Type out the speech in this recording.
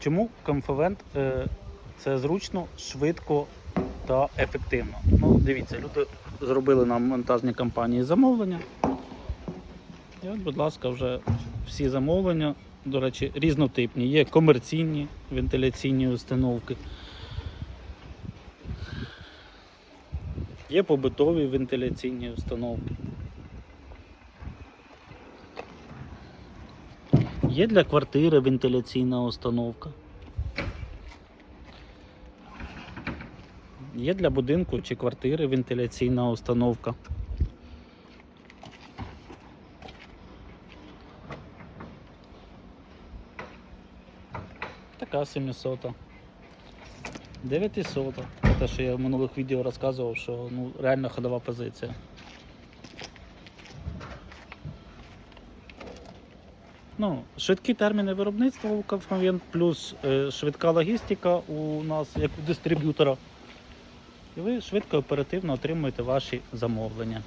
Чому Комфавент е, це зручно, швидко та ефективно? Ну, дивіться, люди зробили нам монтажні компанії замовлення. І от, будь ласка, вже всі замовлення, до речі, різнотипні. Є комерційні вентиляційні установки. Є побутові вентиляційні установки. Є для квартири вентиляційна установка. Є для будинку чи квартири вентиляційна установка. Така 700. 900. Те, що я в минулих відео розказував, що ну, реально ходова позиція. Ну, швидкі терміни виробництва у Кафмавент, плюс е, швидка логістика у нас як у дистриб'ютора. І ви швидко і оперативно отримуєте ваші замовлення.